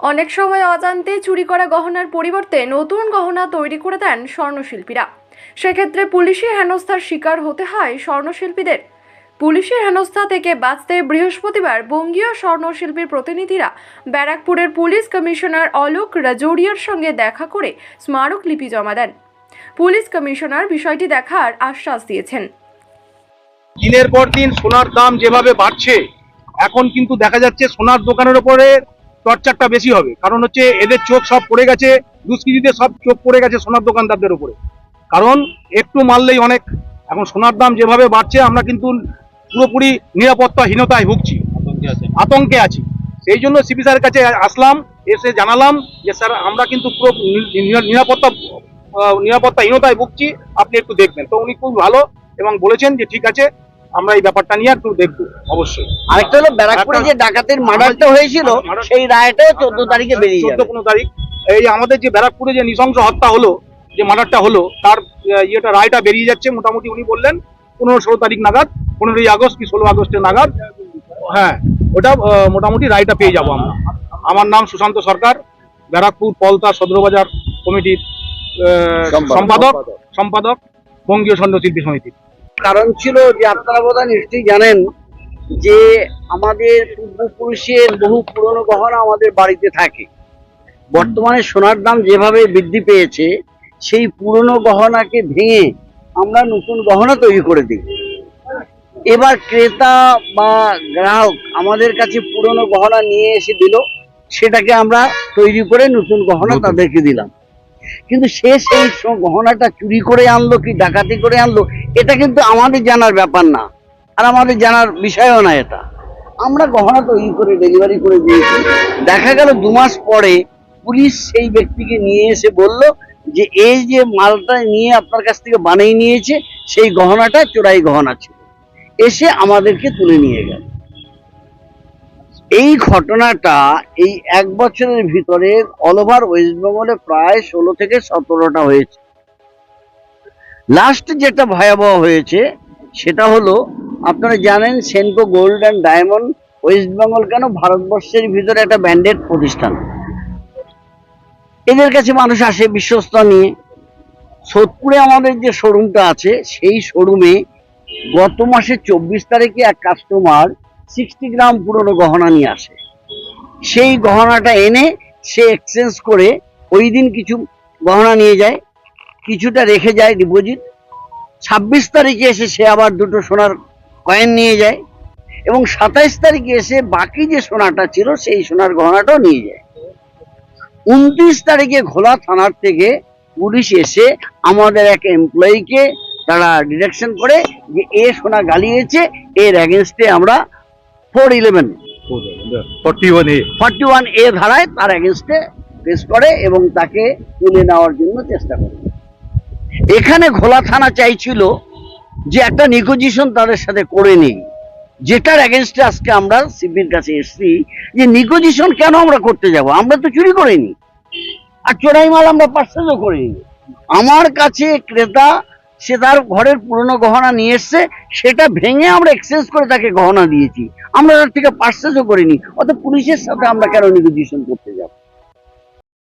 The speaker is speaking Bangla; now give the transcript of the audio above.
অনেক সময় অজান্তে চুরি করা গহনার পরিবর্তে নতুন গহনা তৈরি করে দেন স্বর্ণশিল্পীরা। সেক্ষেত্রে পুলিশি হেনস্থার শিকার হতে হয় স্বর্ণশিল্পীদের। পুলিশের হেনস্থা থেকে বাঁচতে বৃহস্পতিবার বঙ্গীয় স্বর্ণশিল্পীর প্রতিনিধিরা ব্যারাকপুরের পুলিশ কমিশনার অলোক রাজৌরিয়ার সঙ্গে দেখা করে স্মারকলিপি জমা দেন। পুলিশ কমিশনার বিষয়টি দেখার আশ্বাস দিয়েছেন। দিনের পর দিন সোনার দাম যেভাবে বাড়ছে, এখন কিন্তু দেখা যাচ্ছে সোনার দোকানের উপরে টর্চারটা বেশি হবে। কারণ হচ্ছে এদের চোখ সব পড়ে গেছে দুষ্কৃতীদের সব চোখ পড়ে গেছে সোনার দোকানদারদের উপরে। কারণ একটু মারলেই অনেক। এখন সোনার দাম যেভাবে বাড়ছে আমরা কিন্তু পুরোপুরি নিরাপত্তাহীনতায় ভুগছি। আতঙ্কে আছি। সেই জন্য সিপি স্যারের কাছে আসলাম এসে জানালাম যে স্যার আমরা কিন্তু পুরো নিরাপত্তা নিরাপত্তাহীনতায় ভুগছি। আপনি একটু দেখবেন। তো উনি খুব ভালো এবং বলেছেন যে ঠিক আছে আমরা এই ব্যাপারটা নিয়ে একটু দেখব। অবশ্যই। আরেকটা হলো ব্যারাকপুরে যে ডাকাতের মার্ডারটা হয়েছিল সেই রায়টাও চোদ্দ তারিখে বেরিয়ে চোদ্দ পনেরো তারিখ। এই আমাদের যে ব্যারাকপুরে যে নৃশংস হত্যা হলো যে মার্ডারটা হলো তার ইয়েটা রায়টা বেরিয়ে যাচ্ছে মোটামুটি উনি বললেন পনেরো ষোলো তারিখ নাগাদ পনেরোই আগস্ট কি ষোলো আগস্টের নাগাদ। হ্যাঁ ওটা মোটামুটি রায়টা পেয়ে যাব আমরা। আমার নাম সুশান্ত সরকার ব্যারাকপুর পলতা সদরবাজার কমিটির আহ, সম্পাদক। সম্পাদক বঙ্গীয় স্বর্ণশিল্পী সমিতি কারণ ছিল যে আপনারা বোধহয় নিশ্চয়ই জানেন যে আমাদের পূর্বপুরুষের বহু পুরনো গহনা আমাদের বাড়িতে থাকে। বর্তমানে সোনার দাম যেভাবে বৃদ্ধি পেয়েছে সেই পুরনো গহনাকে ভেঙে আমরা নতুন গহনা তৈরি করে দিই। এবার ক্রেতা বা গ্রাহক আমাদের কাছে পুরনো গহনা নিয়ে এসে দিল সেটাকে আমরা তৈরি করে নতুন গহনা তাদেরকে দিলাম। কিন্তু সে সেই গহনাটা চুরি করে আনলো কি ডাকাতি করে আনলো, এটা কিন্তু আমাদের জানার ব্যাপার না। আর আমাদের জানার বিষয়ও না এটা। আমরা গহনা তৈরি করে ডেলিভারি করে দিয়েছি। দেখা গেল দু মাস পরে পুলিশ সেই ব্যক্তিকে নিয়ে এসে বলল যে, এই যে মালটা নিয়ে আপনার কাছ থেকে বানিয়ে নিয়েছে, সেই গহনাটা চোরাই গহনা ছিল। এসে আমাদেরকে তুলে নিয়ে গেল। এই ঘটনাটা এই এক বছরের ভিতরে অল ওভার ওয়েস্ট বেঙ্গলে প্রায় ষোলো থেকে সতেরোটা হয়েছে। লাস্ট যেটা ভয়াবহ হয়েছে, সেটা হলো, আপনারা জানেন Senco gold and diamond West Bengal কেন ভারতবর্ষের ভিতরে একটা ব্যান্ডেড প্রতিষ্ঠান? এদের কাছে মানুষ আসে বিশ্বস্ত নিয়ে। সোদপুরে আমাদের যে শোরুমটা আছে, সেই শোরুমে গত মাসের চব্বিশ তারিখে এক কাস্টমার সিক্সটি গ্রাম পুরনো গহনা নিয়ে আসে। সেই গহনাটা এনে সে এক্সচেঞ্জ করে ওই দিন কিছু গহনা নিয়ে যায়, কিছুটা রেখে যায় ডিপোজিট ছাব্বিশ তারিখে এসে সে আবার দুটো সোনার কয়েন নিয়ে যায় এবং সাতাইশ তারিখে এসে বাকি যে সোনাটা ছিল সেই সোনার গহনাটাও নিয়ে যায়। উনত্রিশ তারিখে ঘোলা থানার থেকে পুলিশ এসে আমাদের এক এমপ্লয়িকে তারা ডিরেকশন করে যে এ সোনা গালিয়েছে, এর অ্যাগেনস্টে আমরা four eleven. Forty one A forty one A ধারায় তার করে এবং তাকে তুলে নেওয়ার জন্য চেষ্টা করে। এখানে ঘোলা থানা চাইছিল যে একটা নিগোজিয়েশন তাদের সাথে করে নেই। যেটার এগেনস্টে আজকে আমরা সিপির কাছে এসেছি যে নিগোজিয়েশন কেন আমরা করতে যাব? আমরা তো চুরি করিনি। আর চোরাই মাল আমরা পার্সেলও করিনি। আমার কাছে ক্রেতা সে তার ঘরের পুরনো গহনা নিয়ে এসছে, সেটা ভেঙে আমরা এক্সচেঞ্জ করে তাকে গহনা দিয়েছি। আমরা তার থেকে পার্সেসও করিনি অত পুলিশের সাথে আমরা কেন নেগোসিয়েশন করতে যাব?